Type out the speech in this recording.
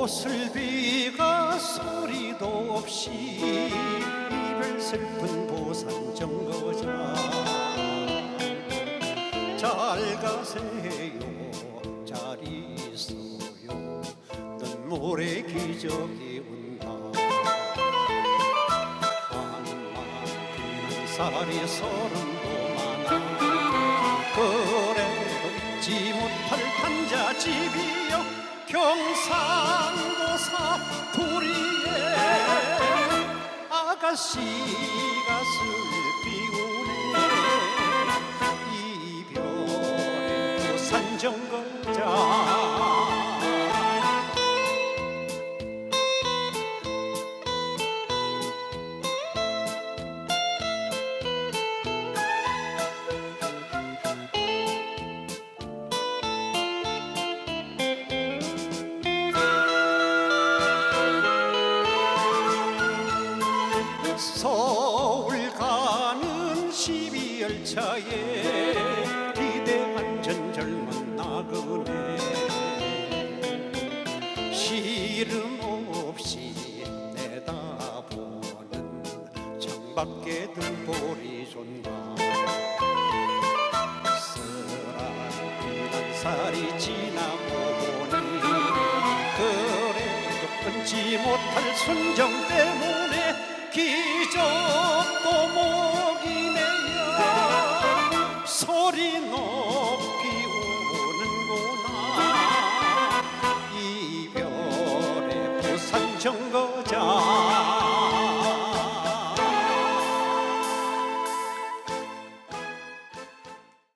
오슬비가 소리도 없이 이별 슬픈 보산 정거장. 잘 가세요 잘 있어요. 눈물의 기적이 온다. 한만 피는 살이 서른도 많아. 그래도 잊지 못할 탄자집이요 경상도 사투리에 아가씨가 슬피 우네. 이별의 산정거장 열차에 기대한 전 젊은 나그네. 시름 없이 내다보는 창밖에 등불이 존다. 쓰라린 살이 지나보니 그래도 끊지 못할 순정 때문에 기적도 정거장